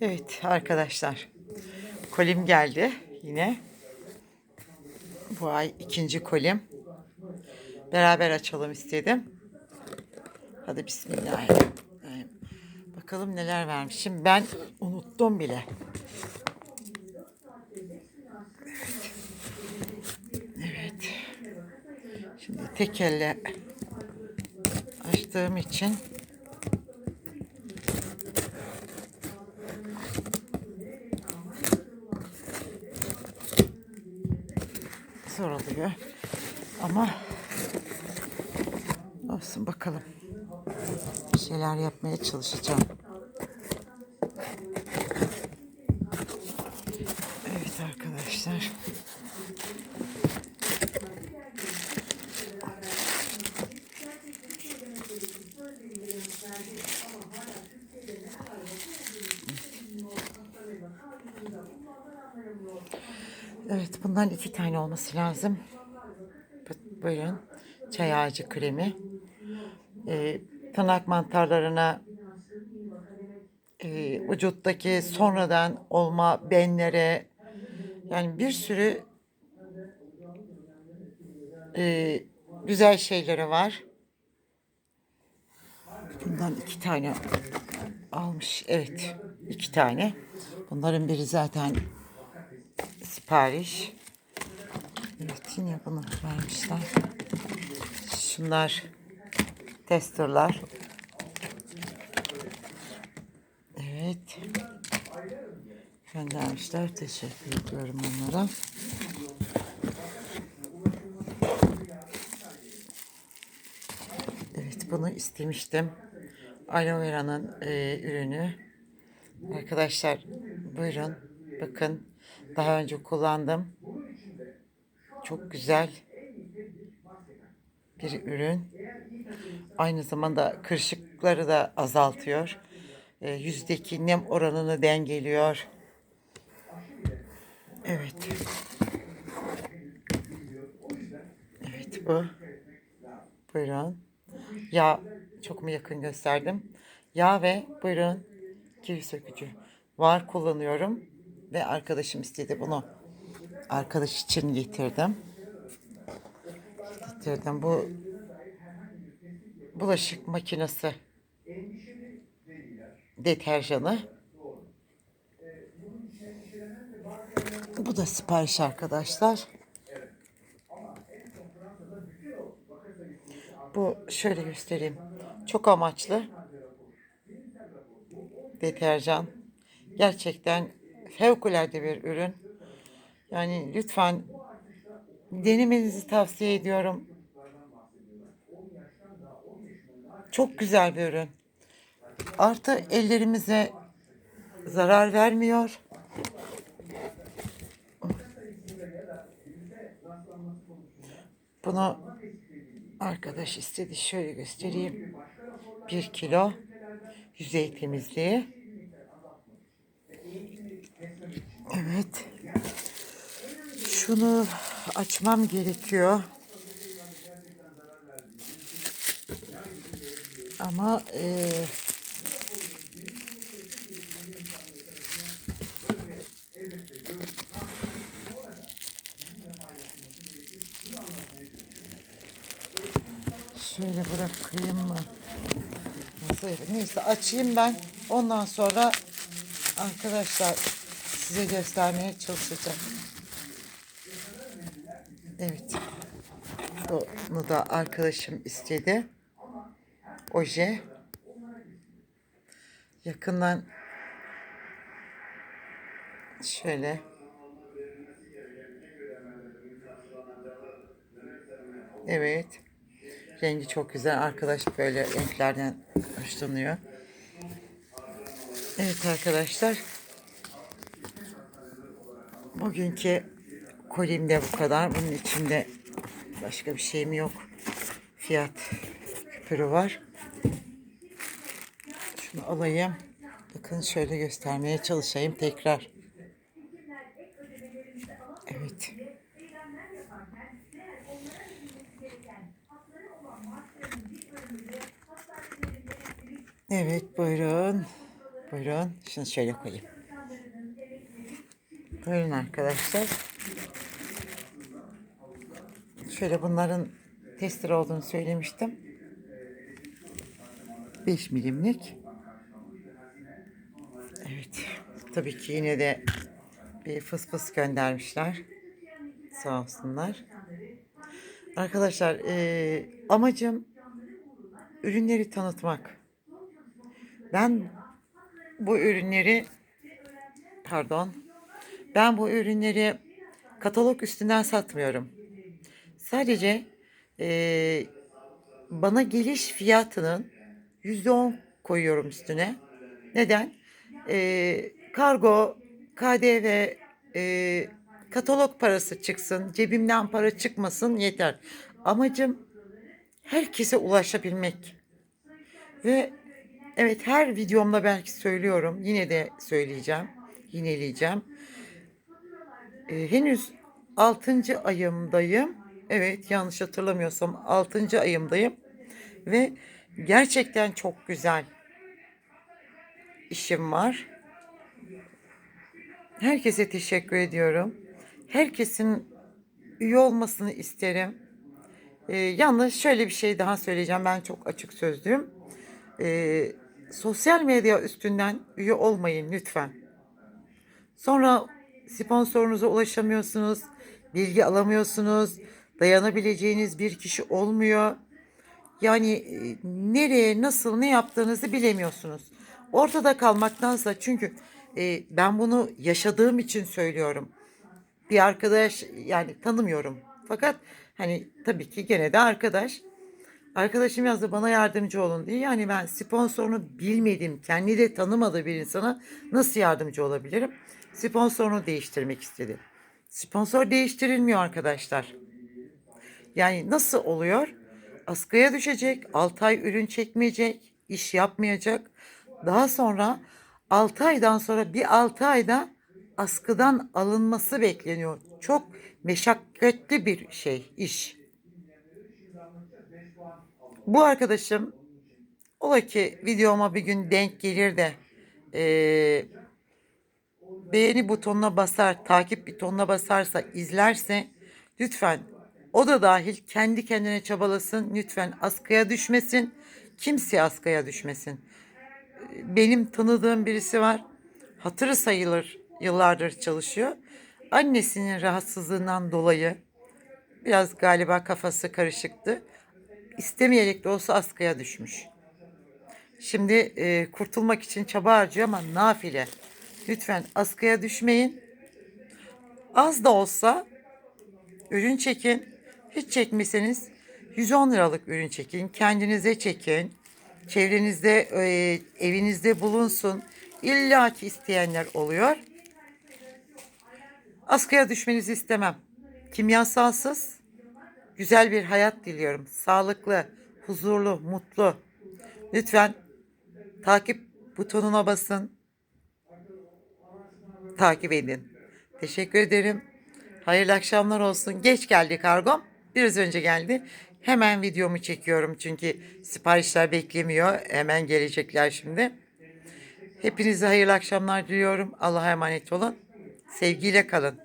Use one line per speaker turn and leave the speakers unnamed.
Evet arkadaşlar. Kolim geldi yine. Bu ay ikinci kolim. Beraber açalım istedim. Hadi bismillahirrahmanirrahim. Bakalım neler vermişim. Ben unuttum bile. Evet. Şimdi tek elle açtığım için zor oluyor. Ama olsun bakalım. Bir şeyler yapmaya çalışacağım. Evet arkadaşlar. Evet bundan iki tane olması lazım. Bu- Buyurun. Çay ağacı kremi. Ee, tırnak mantarlarına e, vücuttaki sonradan olma benlere yani bir sürü e, güzel şeyleri var. Bundan iki tane almış. Evet. iki tane. Bunların biri zaten sipariş. Evet yine bunu vermişler. Şunlar testerlar. Evet. Göndermişler. Teşekkür ediyorum onlara. Evet bunu istemiştim. Aloe vera'nın e, ürünü. Arkadaşlar buyurun. Bakın daha önce kullandım. Çok güzel bir ürün. Aynı zamanda kırışıkları da azaltıyor. E, yüzdeki nem oranını dengeliyor. Evet. Evet bu. Buyurun. Yağ çok mu yakın gösterdim? Yağ ve buyurun kiri sökücü var kullanıyorum ve arkadaşım istedi bunu. Arkadaş için getirdim. Getirdim bu bulaşık makinesi deterjanı. Bu da sipariş arkadaşlar. Bu şöyle göstereyim. Çok amaçlı deterjan. Gerçekten fevkalade bir ürün. Yani lütfen denemenizi tavsiye ediyorum. Çok güzel bir ürün. Artı ellerimize zarar vermiyor. Bunu arkadaş istedi. Şöyle göstereyim. Bir kilo yüzey temizliği. Evet. Şunu açmam gerekiyor. Ama eee şöyle bırakayım mı? Neyse açayım ben. Ondan sonra arkadaşlar size göstermeye çalışacağım. Evet. Bunu da arkadaşım istedi. Oje. Yakından şöyle Evet. Rengi çok güzel. Arkadaş böyle renklerden hoşlanıyor. Evet arkadaşlar. Bugünkü kolim de bu kadar. Bunun içinde başka bir şeyim yok. Fiyat küpürü var. Şunu alayım. Bakın şöyle göstermeye çalışayım tekrar. Evet. Evet buyurun. Buyurun. Şunu şöyle koyayım. Buyurun arkadaşlar. Şöyle bunların tester olduğunu söylemiştim. 5 milimlik. Evet. Tabii ki yine de bir fıs fıs göndermişler. Sağ olsunlar. Arkadaşlar eee, amacım ürünleri tanıtmak. Ben bu ürünleri pardon ben bu ürünleri katalog üstünden satmıyorum. Sadece eee, bana geliş fiyatının %10 koyuyorum üstüne. Neden? Eee, kargo, KDV, eee, katalog parası çıksın, cebimden para çıkmasın yeter. Amacım herkese ulaşabilmek. Ve evet her videomda belki söylüyorum. Yine de söyleyeceğim. Yineleyeceğim. Ee, henüz 6. ayımdayım. Evet yanlış hatırlamıyorsam 6. ayımdayım. Ve gerçekten çok güzel işim var. Herkese teşekkür ediyorum. Herkesin üye olmasını isterim. Ee, yalnız şöyle bir şey daha söyleyeceğim. Ben çok açık sözlüyüm. Ee, sosyal medya üstünden üye olmayın lütfen. Sonra sponsorunuza ulaşamıyorsunuz, bilgi alamıyorsunuz, dayanabileceğiniz bir kişi olmuyor. Yani e, nereye, nasıl, ne yaptığınızı bilemiyorsunuz. Ortada kalmaktansa çünkü e, ben bunu yaşadığım için söylüyorum. Bir arkadaş yani tanımıyorum. Fakat hani tabii ki gene de arkadaş. Arkadaşım yazdı bana yardımcı olun diye. Yani ben sponsorunu bilmediğim, kendi de tanımadığı bir insana nasıl yardımcı olabilirim? Sponsorunu değiştirmek istedi. Sponsor değiştirilmiyor arkadaşlar. Yani nasıl oluyor? Askıya düşecek, 6 ay ürün çekmeyecek, iş yapmayacak. Daha sonra 6 aydan sonra bir 6 ayda askıdan alınması bekleniyor. Çok meşakkatli bir şey, iş. Bu arkadaşım ola ki videoma bir gün denk gelir de eee, beğeni butonuna basar, takip butonuna basarsa, izlerse lütfen o da dahil kendi kendine çabalasın. Lütfen askıya düşmesin. Kimse askıya düşmesin. Benim tanıdığım birisi var. Hatırı sayılır yıllardır çalışıyor. Annesinin rahatsızlığından dolayı biraz galiba kafası karışıktı. İstemeyerek de olsa askıya düşmüş. Şimdi e, kurtulmak için çaba harcıyor ama nafile. Lütfen askıya düşmeyin. Az da olsa ürün çekin. Hiç çekmeseniz 110 liralık ürün çekin. Kendinize çekin. Çevrenizde, e, evinizde bulunsun. İlla ki isteyenler oluyor. Askıya düşmenizi istemem. Kimyasalsız, güzel bir hayat diliyorum. Sağlıklı, huzurlu, mutlu. Lütfen takip butonuna basın. Takip edin. Teşekkür ederim. Hayırlı akşamlar olsun. Geç geldi kargom. Biraz önce geldi. Hemen videomu çekiyorum çünkü siparişler beklemiyor. Hemen gelecekler şimdi. Hepinize hayırlı akşamlar diliyorum. Allah'a emanet olun. Sevgiyle kalın.